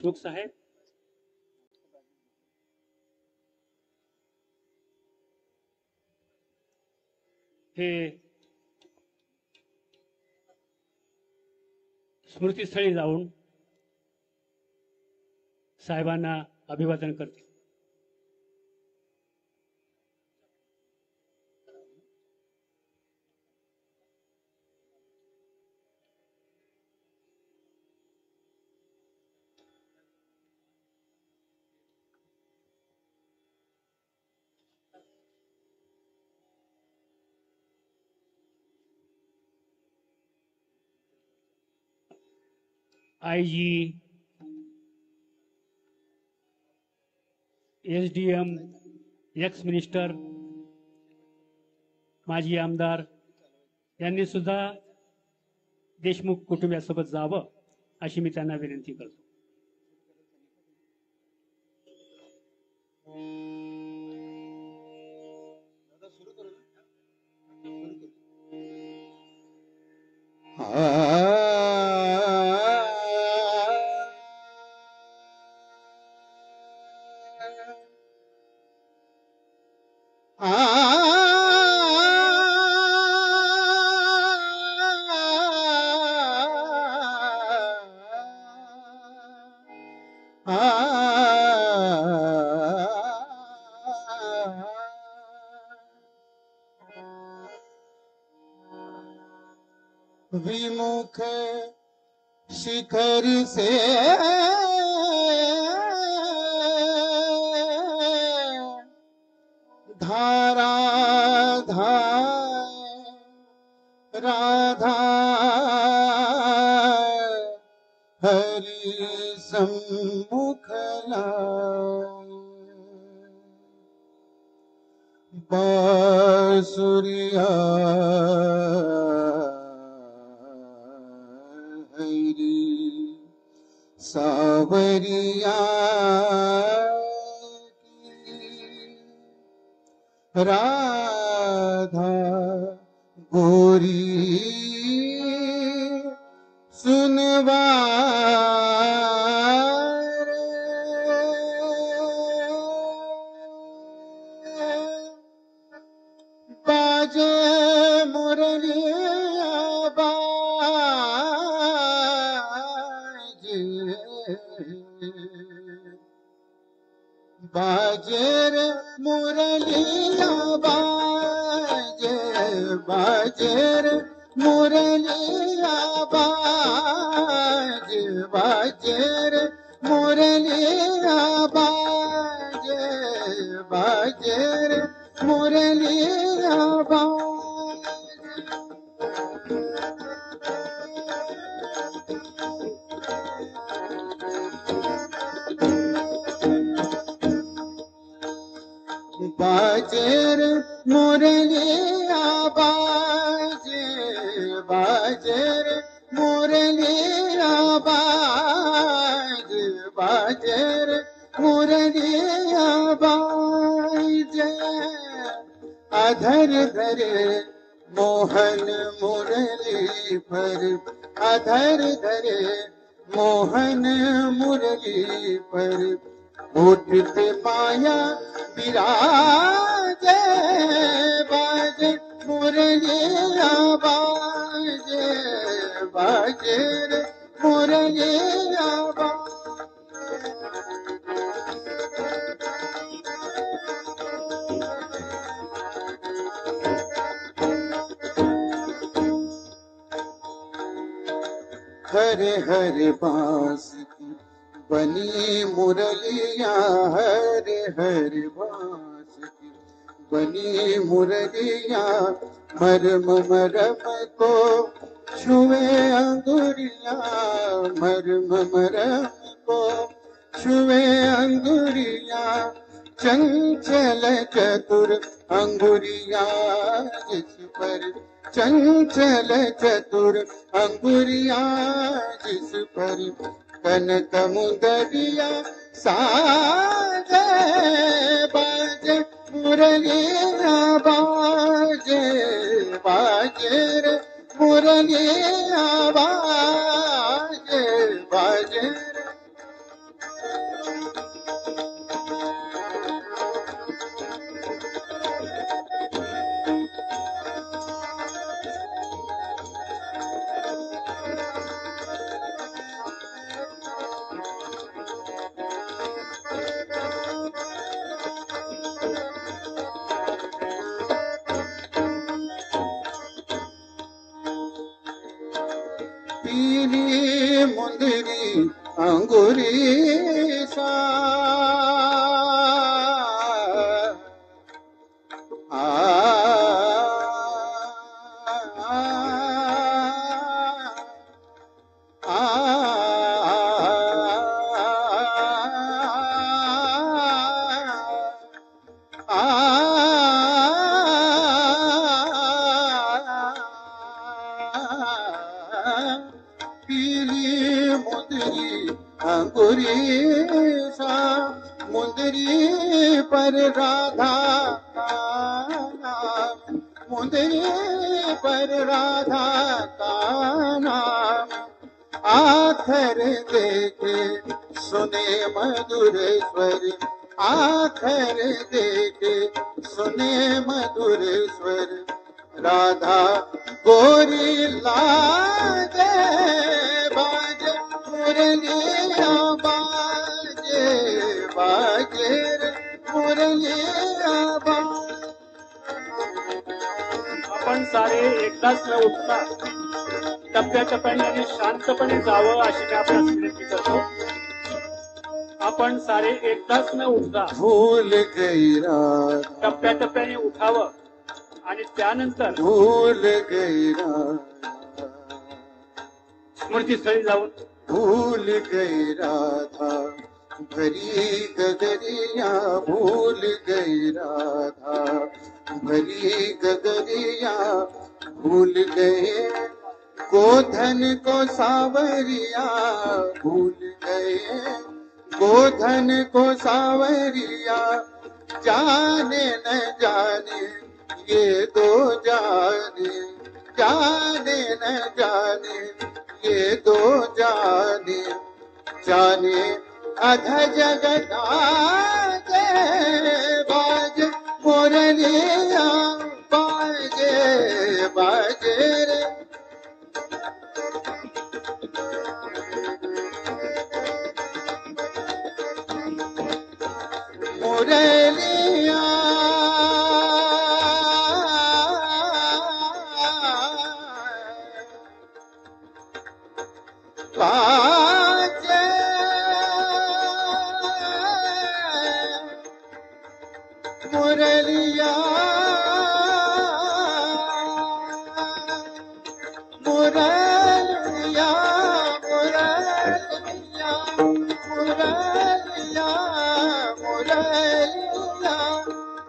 देशमुख साहेब हे स्मृतीस्थळी जाऊन साहेबांना अभिवादन करतील IG S D M ex minister माजी आमदार यांनी सुद्धा देशमुख कुटुंबियासोबत जावं अशी मी त्यांना विनंती करतो. विमुख शिखर से राधा गोरी सुनवा बाजेर मुरलिया बाजे बाजेर मुरलिया बाजे बाजेर मुरलिया बाजे बाजेर मुरलिया अधर धरे मोहन मुरली पर। अधर धर मोहन मुरली पर। उठते माया विराजे बाजे मुरली बाजे बाजे मुरली हर हर बांस बनी मुरलिया हर हर बांस बनी मुरलिया मरम मरम को छुए अंगुरिया मरम मरम को छुए अंगुरिया चंचल चतुर अंगुरिया जिस पर चंचल चतुर अंगुरिया जिस पर कनक मुदरिया साजे बाजे मुरलिया बाजे बाजे रे मुरलिया बाजे बाजे मुंदरी अंगुरी सा पर राधा का नाम मुंदरी पर राधा का नाम। आखर देखे सुने मधुर स्वर आखर देखे सुने मधुर स्वर राधा गोरी लागे बाजे मुरलिया बाजे बाजे आपण सारे एकदाच न उठता टप्प्याटप्प्याने आणि शांतपणे जावं अशी मी आपल्यास विनंती करतो. आपण सारे एकदाच न उठता भूल गई राधा टप्प्याटप्प्याने उठावं आणि त्यानंतर भूल गई राधा स्मृतीस्थळी जाऊन भूल गई राधा भरी गगरिया भूल गई राधा। भरी गगरिया भूल गए। गोधन को सावरिया भूल गए। गोधन को सावरिया जाने न जाने, ये दो जाने। जाने न जाने, ये दो जाने। जाने अध जगत आगे बाज मुरलिया बाजे बाजे रे मुरलिया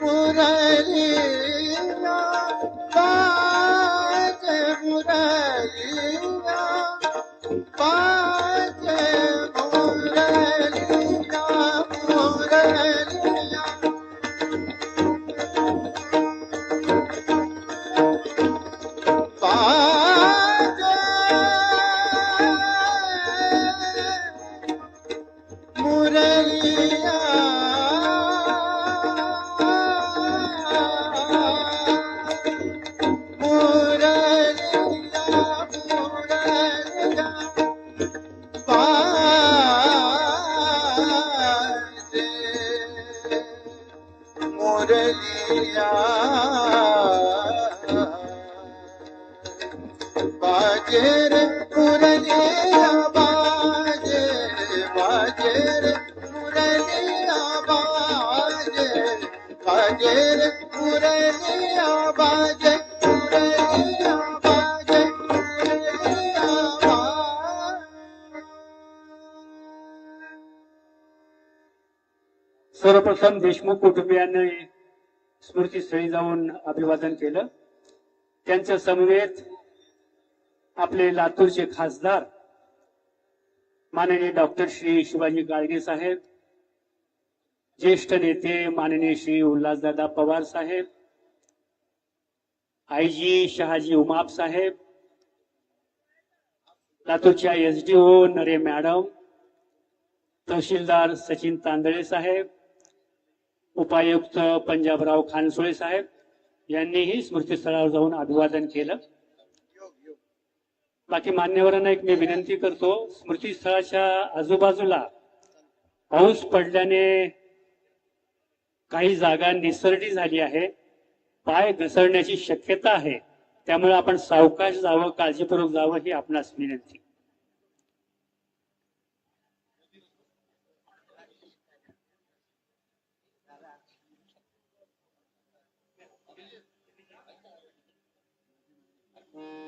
মুরারি पूरिया सर्वसन बिष्म कुटुंबिया नई स्मृतीस्थळी जाऊन अभिवादन केलं. त्यांच्या समवेत आपले लातूरचे खासदार माननीय डॉक्टर श्री शिवाजी गाडगे साहेब ज्येष्ठ नेते माननीय श्री उल्हासदादा पवार साहेब आयजी शहाजी उमाप साहेब लातूरच्या एसडीओ नरे मॅडम तहसीलदार सचिन तांदळे साहेब उपायुक्त पंजाबराव खानसोळे साहेब यांनीही स्मृतीस्थळावर जाऊन अभिवादन केलं. बाकी मान्यवरांना एक मी विनंती करतो स्मृतीस्थळाच्या आजूबाजूला पाऊस पडल्याने काही जागा निसरडी झाली आहे पाय घसरण्याची शक्यता आहे त्यामुळे आपण सावकाश जावं काळजीपूर्वक जावं ही आपणास विनंती. Mm-hmm.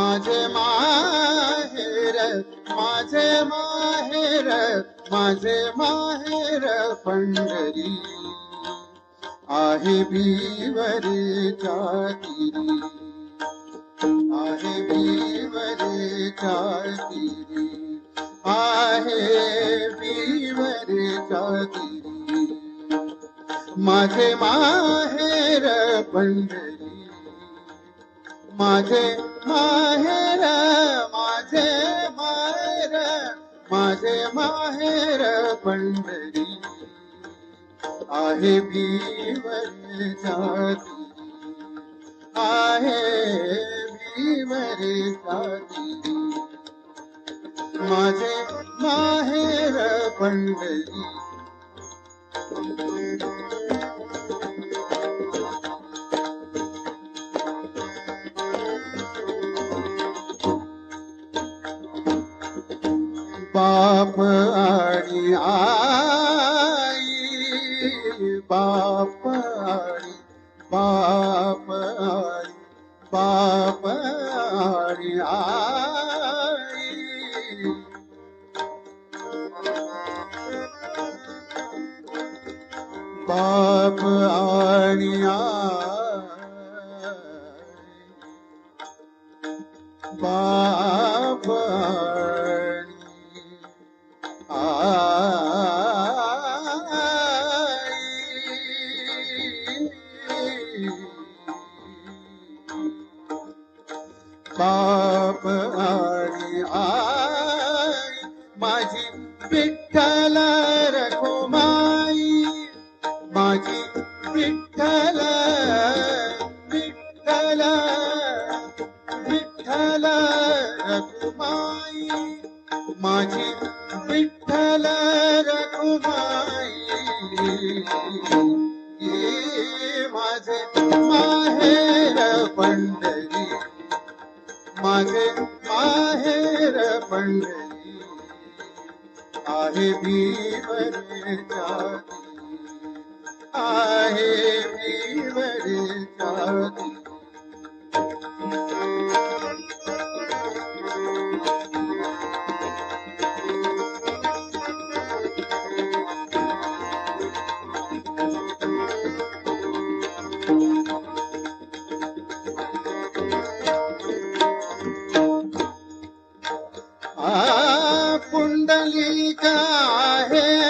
माझे माहेर माझे माहेर माझे माहेर पंढरी. आहे भीवरीच्या तिरी आहे भीवरीच्या तिरी आहे भीवरीच्या तिरी माझे माहेर पंढरी. माझे माहेर माझे माहेर माझे माहेर पंढरी. आहे भीवर जाती आहे भीवर जाती. माझे माहेर पंढरी. ਬਾਪ ਆੜੀ ਆਈ ਬਾਪ ਆੜੀ ਬਾਪ ਆੜੀ ਬਾਪ ਆੜੀ ਆਈ। ਬਾਪ ਆੜੀ ਆਈ माझी विठ्ठल रघुमाई. ये माझे माहेर पंढरी माझे माहेर पंढरी. आहे भीवर जाती आहे भीवर कुंडली है?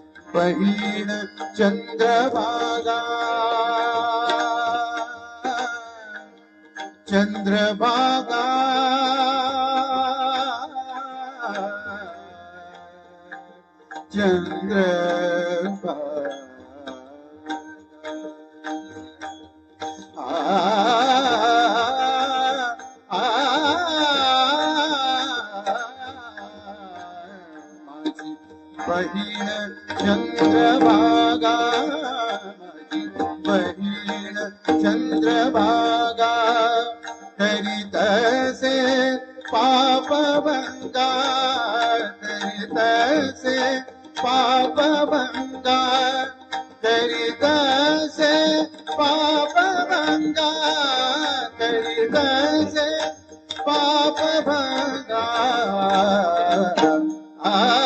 പഴീണ് ചന്ദ്രഭാഗ. ചന്ദ്രഭാഗ. ചന്ദ്ര Ah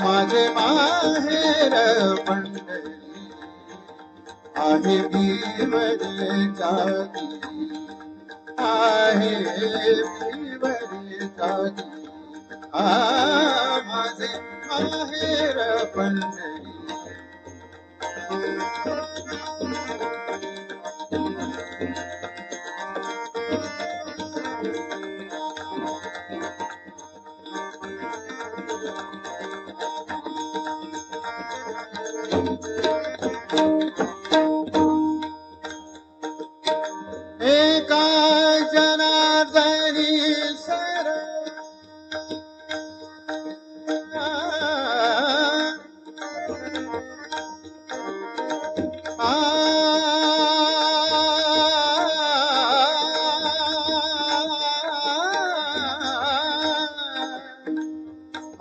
माझे माहेर पंढरी आहे भीमरे जाती आहे भीमरे जाती. आ माझे माहेर पंढरी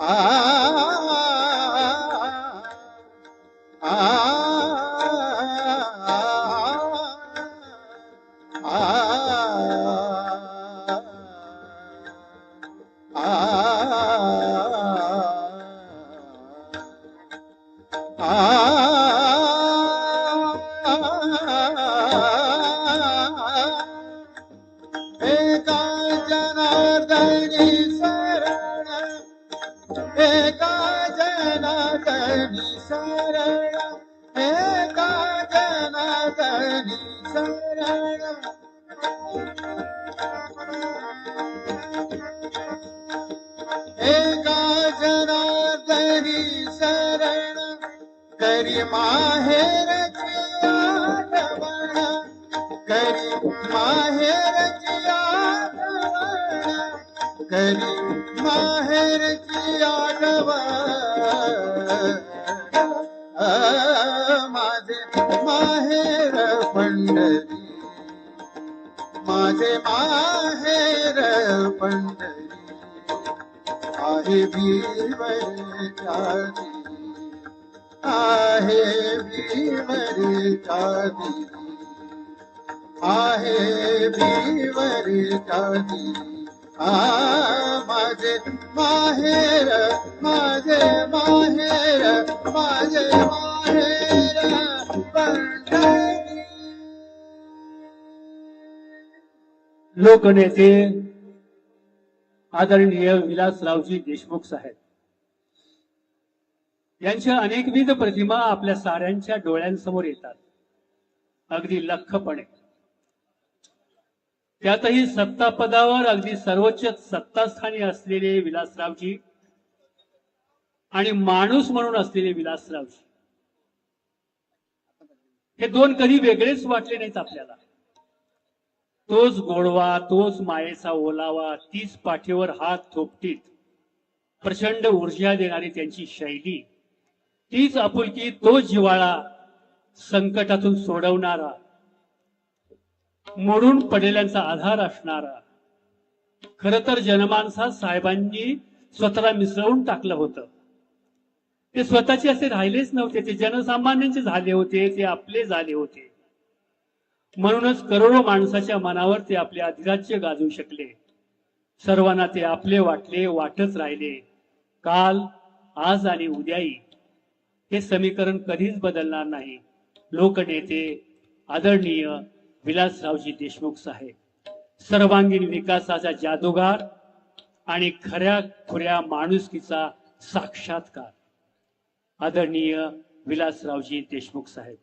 啊啊啊 एका तरी शरण करी माहेर आठवण करी माहेर आठवण करी माहेर आठवण माझे माहेर पंढरी माझे माहेर पंढरी आहे भीमरे चादी आहे भीमरे चादी आहे भीमरे चादी आ माझे माहेर माझे माहेर माझे माहेर पंढरी लोकनेते आदरणीय विलासरावजी देशमुख साहेब. यांच्या अनेकविध प्रतिमा आपल्या साऱ्यांच्या डोळ्यांसमोर येतात. अगदी लख्खपणे. त्यातही सत्तापदावर अगदी सर्वोच्च सत्तास्थानी असलेले विलासरावजी आणि माणूस म्हणून असलेले विलासरावजी. हे दोन कधी वेगळेच वाटले नाहीत आपल्याला. तोच गोडवा तोच मायेचा ओलावा तीच पाठीवर हात थोपटीत प्रचंड ऊर्जा देणारी त्यांची शैली तीच आपुलकी तोच जिवाळा संकटातून सोडवणारा मोडून पडलेल्यांचा आधार असणारा. खर तर जनमानसात साहेबांनी स्वतःला मिसळून टाकलं होतं. ते स्वतःचे असे राहिलेच नव्हते ते जनसामान्यांचे झाले होते ते आपले झाले होते. म्हणूनच करोडो माणसाच्या मनावर ते आपले अधिराज्य गाजवू शकले. सर्वांना ते आपले वाटले वाटच राहिले. काल आज आणि उद्याही. हे समीकरण कधीच बदलणार नाही. लोकनेते आदरणीय विलासरावजी देशमुख साहेब. सर्वांगीण विकासाचा जादूगार आणि खऱ्या खुऱ्या माणुसकीचा साक्षात्कार. आदरणीय विलासरावजी देशमुख साहेब.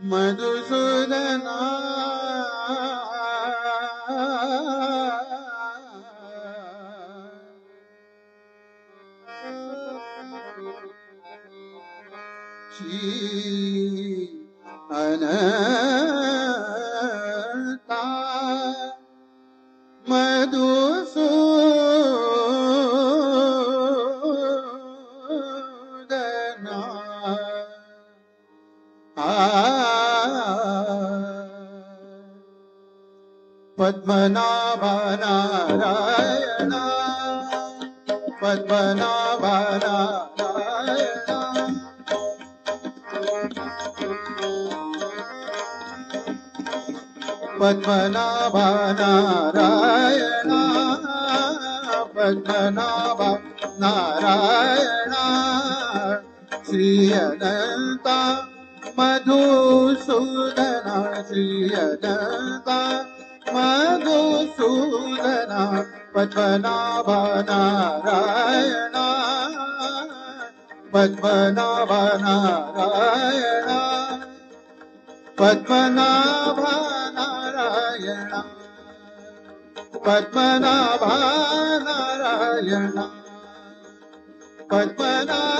मधुसूदना पद्मनाभ नारायण पद्मनाभ नारायण पद्मनाभ नारायण पद्मनाभ नारायण श्री अनंता मधुसूदना। श्री अनंता मधुसूदना पद्मनाभ नारायण पद्मनाभ नारायण पद्मनाभ नारायण पद्मनाभ नारायण पद्मनाभ